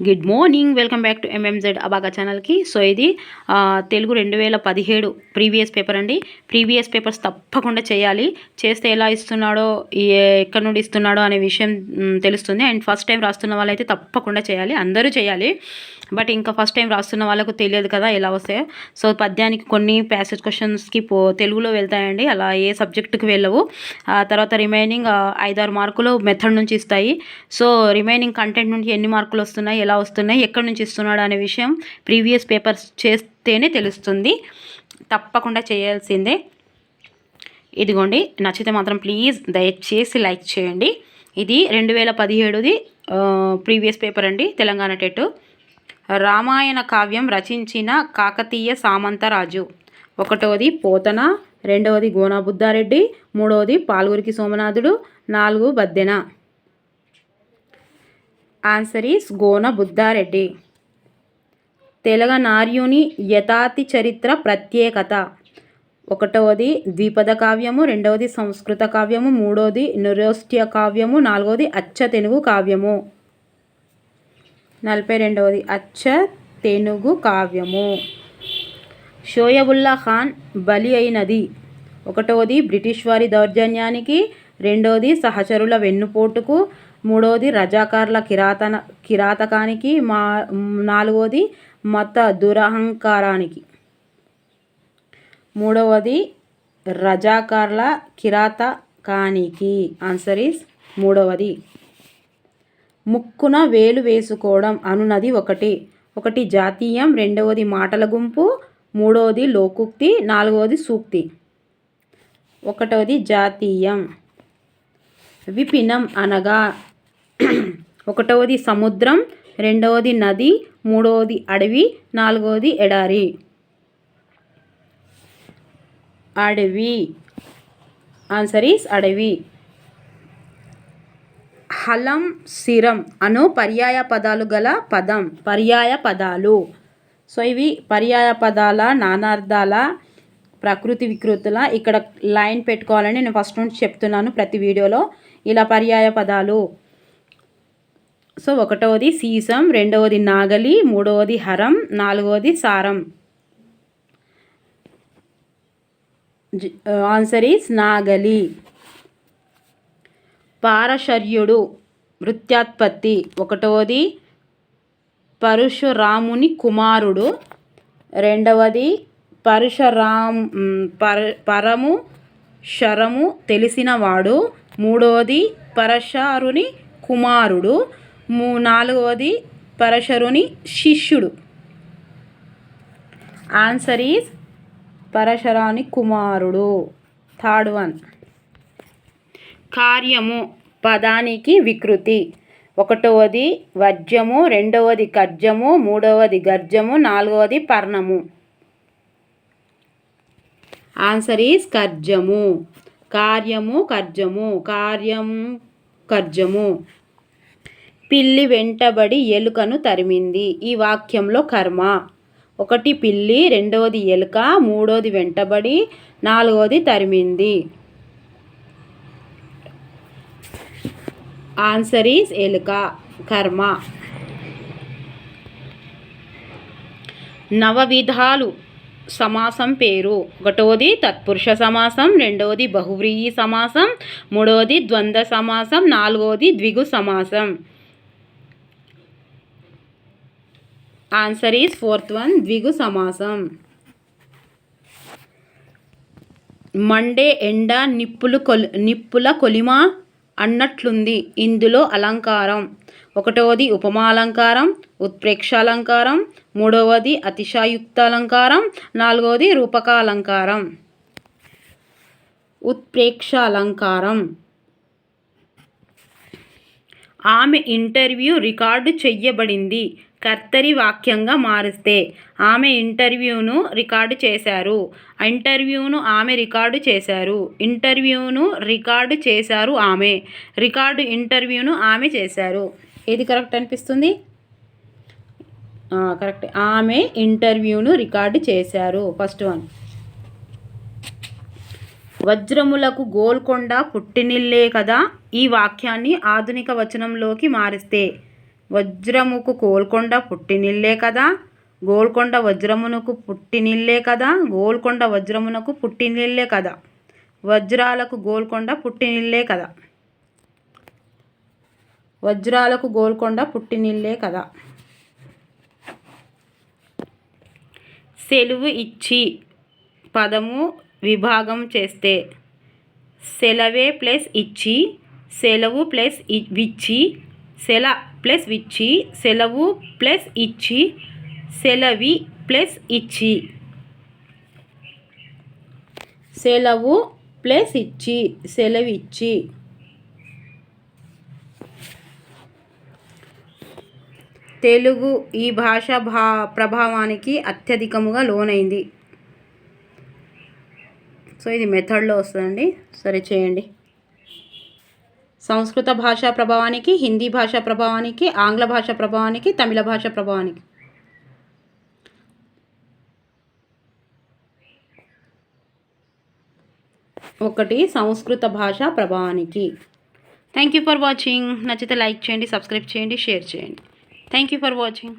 Good morning welcome back to MMZ అబాగా ఛానల్కి so ఇది తెలుగు రెండు వేల పదిహేడు ప్రీవియస్ పేపర్ అండి. ప్రీవియస్ పేపర్స్ తప్పకుండా చేయాలి. చేస్తే ఎలా ఇస్తున్నాడో ఎక్కడ ఎక్కడి నుండి ఇస్తున్నాడో అనే విషయం తెలుస్తుంది. అండ్ ఫస్ట్ టైం రాస్తున్న వాళ్ళైతే తప్పకుండా చేయాలి. అందరూ చేయాలి. బట్ ఇంకా ఫస్ట్ టైం రాస్తున్న వాళ్ళకు తెలియదు కదా ఎలా వస్తాయో. సో పద్యానికి కొన్ని ప్యాసేజ్ క్వశ్చన్స్కి పో తెలుగులో వెళ్తాయండి. అలా ఏ సబ్జెక్టుకి వెళ్ళవు. ఆ తర్వాత రిమైనింగ్ ఐదారు మార్కులు మెథడ్ నుంచి ఇస్తాయి. సో రిమైనింగ్ కంటెంట్ నుండి ఎన్ని మార్కులు వస్తున్నాయి ఎలా వస్తున్నాయి ఎక్కడి నుంచి ఇస్తున్నాడు అనే విషయం ప్రీవియస్ పేపర్స్ చేస్తేనే తెలుస్తుంది. తప్పకుండా చేయాల్సిందే. ఇదిగోండి నచ్చితే మాత్రం ప్లీజ్ దయచేసి లైక్ చేయండి. ఇది రెండు వేల పదిహేడుది ప్రీవియస్ పేపర్ అండి తెలంగాణ టెట్ రామాయణ కావ్యం రచించిన కాకతీయ సామంతరాజు ఒకటవది పోతన రెండవది గోనాబుద్ధారెడ్డి మూడవది పాల్గురికి సోమనాథుడు నాలుగు Baddena. Answer is Gona Buddhareddy. తెలంగాణార్యుని యథాతి చరిత్ర ప్రత్యేకత. ఒకటవది ద్విపద కావ్యము రెండవది సంస్కృత కావ్యము మూడవది నృత్య కావ్యము నాలుగవది అచ్చ తెలుగు కావ్యము. నలభై రెండవది అచ్చ తెనుగు కావ్యము. షోయబుల్లా ఖాన్ బలి అయినది. ఒకటవది బ్రిటిష్ వారి దౌర్జన్యానికి రెండవది సహచరుల వెన్నుపోటుకు మూడవది రజాకార్ల కిరాతన కిరాతకానికి మా నాలుగవది మత దురహంకారానికి. మూడవది రజాకార్ల కిరాతకానికి. ఆన్సర్ ఈస్ మూడవది. ముక్కున వేలు వేసుకోవడం అనున్నది ఒకటి. ఒకటి జాతీయం రెండవది మాటల గుంపు మూడవది లోకుక్తి నాలుగవది సూక్తి. ఒకటవది జాతీయం. విపినం అనగా ఒకటవది సముద్రం రెండవది నది మూడవది అడవి నాలుగవది ఎడారి. అడవి. ఆన్సర్ ఈస్ అడవి. హలం సిరం అను పర్యాయ పదాలు గల పదం. పర్యాయ పదాలు. సో ఇవి పర్యాయ పదాల నానార్థాల ప్రకృతి వికృతుల. ఇక్కడ లైన్ పెట్టుకోవాలని నేను ఫస్ట్ నుంచి చెప్తున్నాను ప్రతి వీడియోలో. ఇలా పర్యాయ పదాలు. సో ఒకటవది సీసం రెండవది నాగలి మూడవది హరం నాలుగవది సారం. ఆన్సర్ ఈస్ నాగలి. పారశర్యుడు వృత్యాత్పత్తి. ఒకటవది పరశురాముని కుమారుడు. రెండవది పరశురామ్ పర పరము శరము తెలిసినవాడు మూడవది పరశరుని కుమారుడు. మూ నాలుగవది పరశరుని శిష్యుడు. ఆన్సర్ ఈజ్ పరశరాని కుమారుడు. థర్డ్ వన్ కార్యము పదానికి వికృతి. ఒకటవది వజ్యము రెండవది కర్జము మూడవది గర్జము నాలుగవది పర్ణము. ఆన్సర్ ఈజ్ కర్జము కార్యము కర్జము కార్యం కర్జము పిల్లి వెంటబడి ఎలుకను తరిమింది. ఈ వాక్యంలో కర్మ. ఒకటి పిల్లి రెండవది ఎలుక మూడవది వెంటబడి నాలుగవది తరిమింది. ఆన్సర్ ఈజ్ ఎలుక. కర్మ. నవవిధాలు సమాసం పేరు. ఒకటవది తత్పురుష సమాసం రెండవది బహువ్రీహి సమాసం మూడవది ద్వంద్వ సమాసం నాలుగవది ద్విగు సమాసం. ఆన్సర్ ఈజ్ ఫోర్త్ వన్ ద్విగు సమాసం మండే ఎండ నిప్పులు కొలి నిప్పుల కొలిమ అన్నట్లుంది. ఇందులో అలంకారం. ఒకటవది ఉపమాలంకారం ఉత్ప్రేక్షాలంకారం మూడవది అతిశయుక్త అలంకారం. నాలుగవది రూపకాలంకారం ఉత్ప్రేక్ష అలంకారం. ఆమె ఇంటర్వ్యూ రికార్డు చెయ్యబడింది. కర్తరి వాక్యంగా మారిస్తే ఆమె ఇంటర్వ్యూను రికార్డు చేశారు. ఇంటర్వ్యూను ఆమె రికార్డు చేశారు. ఇంటర్వ్యూను రికార్డు చేశారు ఆమె. రికార్డు ఇంటర్వ్యూను ఆమె చేశారు. ఏది కరెక్ట్ అనిపిస్తుంది? కరెక్ట్. ఆమె ఇంటర్వ్యూను రికార్డు చేశారు. First one. వజ్రములకు గోల్కొండ పుట్టినిల్లే కదా? ఈ వాక్యాన్ని ఆధునిక వచనంలోకి మారిస్తే వజ్రముకు గోల్కొండ పుట్టినిల్లే కదా? గోల్కొండ వజ్రమునకు పుట్టినిల్లే కదా? గోల్కొండ వజ్రమునకు పుట్టినిల్లే కదా? వజ్రాలకు గోల్కొండ పుట్టినిల్లే కదా? వజ్రాలకు గోల్కొండ పుట్టినిల్లే కదా? సెలవు ఇచ్చి పదము విభాగం చేస్తే సెలవే ప్లస్ ఇచ్చి సెలవు ప్లస్ విచ్చి సెల ప్లస్ విచ్చి సెలవు ప్లస్ ఇచ్చి సెలవి ప్లస్ ఇచ్చి. సెలవు ప్లస్ ఇచ్చి సెలవిచ్చి తెలుగు ఈ భాష భా ప్రభావానికి అత్యధికముగా లోనైంది. సో ఇది మెథడ్లో వస్తుందండి. సరే చేయండి. సంస్కృత భాషా ప్రభావానికి హిందీ భాషా ప్రభావానికి ఆంగ్ల భాష ప్రభావానికి తమిళ భాష ప్రభావానికి. ఒకటి సంస్కృత భాష ప్రభావానికి. థ్యాంక్ యూ ఫర్ వాచింగ్ నచ్చితే లైక్ చేయండి సబ్స్క్రైబ్ చేయండి షేర్ చేయండి. Thank you for watching